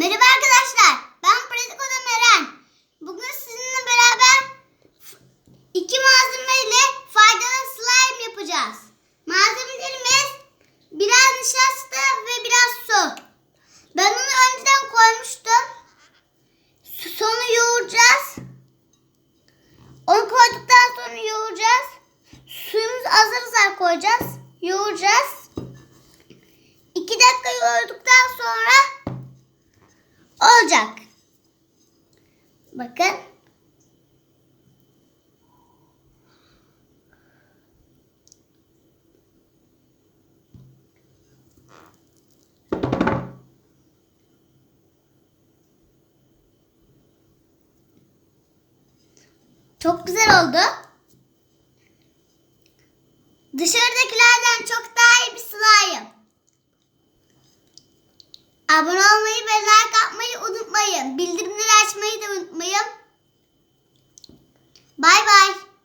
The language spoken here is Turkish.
Merhaba arkadaşlar. Ben Pratik Oda Meren. Bugün sizinle beraber iki malzemeyle faydalı slime yapacağız. Malzemelerimiz biraz nişasta ve biraz su. Ben onu önceden koymuştum. Sonra yoğuracağız. Onu koyduktan sonra yoğuracağız. Suyumuzu azar azar koyacağız. Yoğuracağız. İki dakika yoğurduktan sonra olacak. Bakın. Çok güzel oldu. Dışarıdakilerden çok daha iyi bir slime. Abone olmayı ve like バイバイ。